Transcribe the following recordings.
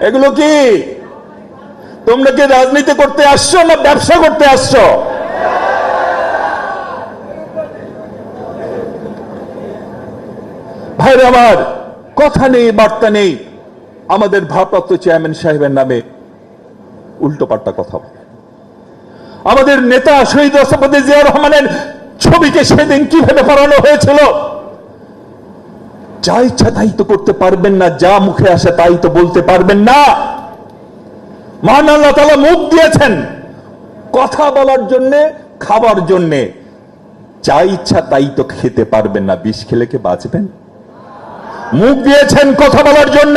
এগুলো কি? তোমরা কি রাজনীতি করতে আসছো না ব্যবসা করতে আসছো? ভাইরে আমার, কথা নেই, বার্তা নেই। আমাদের ভারপ্রাপ্ত চেয়ারম্যান সাহেবের নামে উল্টো পাল্টা কথা বলে। আমাদের নেতা শহীদ জিয়া রহমানের ছবিকে সেদিন কীভাবে করানো হয়েছিল? যা ইচ্ছা তাই তো করতে পারবেন না, যা মুখে আসে তাই তো বলতে পারবেন না। মহান আল্লাহ তালা মুখ দিয়েছেন কথা বলার জন্যে খাবার জন্যে। যা ইচ্ছা তাই তো খেতে পারবেন না। বিষ খেলে কে বাঁচবেন? মুখ দিয়েছেন কথা বলার জন্য,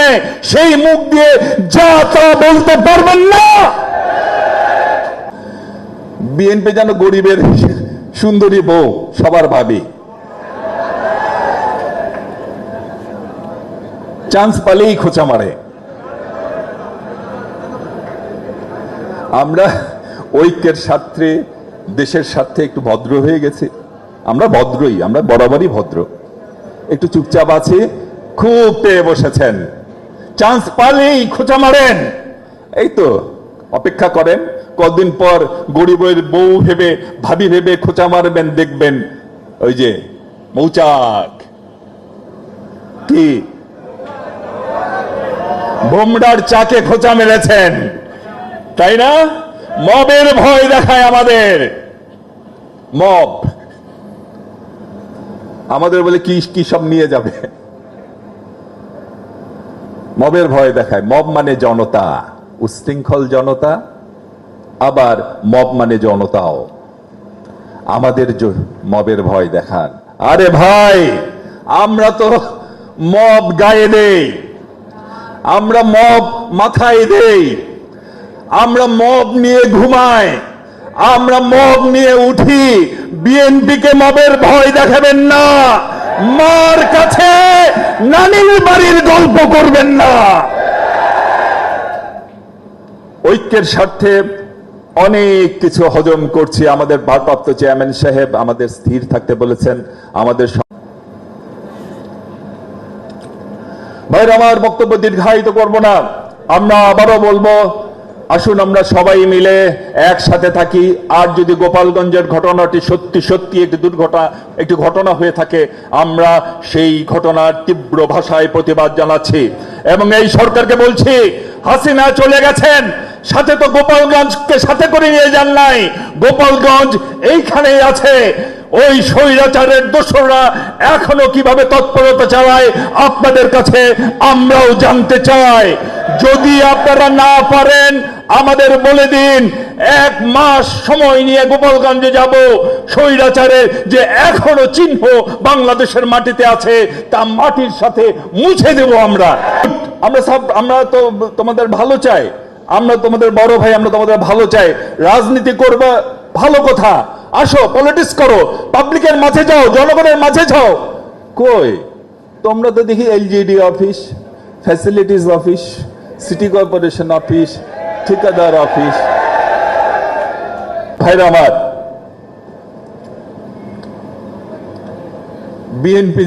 সেই মুখ দিয়ে যা তা বলতে পারবেন না। বিএনপি যেন গরিবের সুন্দরী বউ, সবার ভাবি। চান্স পালেই খোঁচা মারে। আমরা ঐক্যের স্বার্থে, দেশের স্বার্থে একটু ভদ্র হয়ে গেছে। আমরা ভদ্রই, আমরা বরাবরই ভদ্র। একটু চুপচাপ আছে, খুব পেয়ে বসেছেন। চান্স পালেই খোঁচা মারেন। এই তো, অপেক্ষা করেন, কদিন পর গরিবের বউ ভেবে, ভাবি ভেবে খোঁচা মারবেন, দেখবেন, ওই যে মৌচাক। কি? বোমডার চাকে খোঁচা মেরেছেন। তাই না? মবের ভয় দেখায় আমাদের। মব। আমাদের বলে কি কি সব নিয়ে যাবে? মবের ভয় দেখায়। মব মানে জনতা উশৃঙ্খল জনতা, আবার মব মানে জনতাও। আমাদের মবের ভয় দেখান। আরে ভাই, আমরা তো মব গায়ে দেই আমরা মব মাথায় দেই। আমরা মব নিয়ে ঘুমাই। আমরা মব নিয়ে উঠি। বিএনপিকে মবের ভয় দেখাবেন না। মার কাছে নানির বাড়ির গল্প করবেন না। ঐক্যের স্বার্থে অনেক কিছু হজম করছি। আমাদের ভারপ্রাপ্ত চেয়ারম্যান সাহেব আমাদের স্থির থাকতে বলেছেন। আমাদের ভাইরা, আমার বক্তব্য দীর্ঘায়িত করব না। আমরা আবারও বলব, আসুন আমরা সবাই মিলে একসাথে থাকি। আর যদি গোপালগঞ্জের ঘটনাটি সত্যি সত্যি একটি দুর্ঘটনা, একটি ঘটনা হয়ে থাকে, আমরা সেই ঘটনার তীব্র ভাষায় প্রতিবাদ জানাচ্ছি। এবং এই সরকারকে বলছি, হাসিনা চলে গেছেন। সাথে তো গোপালগঞ্জকে সাথে করে নিয়ে যান নাই। গোপালগঞ্জ এইখানেই আছে। ওই স্বৈরাচারের দোসররা এখনও কীভাবে তৎপরতা চালায়, আপনাদের কাছে আমরাও জানতে চাই। যদি আপনারা না পারেন, আমাদের বলে দিন, এক মাস সময় নিয়ে গোপালগঞ্জে যাব। স্বৈরাচারের যে এখনও চিহ্ন বাংলাদেশের মাটিতে আছে, তা মাটির সাথে মুছে দেব আমরা। আমরা সব আমরা তো তোমাদের ভালো চাই। আমরা তোমাদের বড় ভাই, আমরা তোমাদের ভালো চাই। রাজনীতি করবা, ভালো কথা। আসো পলিটিক্স করো। পাবলিকের মাঝে যাও, জনগণের মাঝে যাও। কই? তোমরা তো দেখি LGD office facilities office city corporation office ঠিকাদার অফিস ভাইরা আমার বিএনপি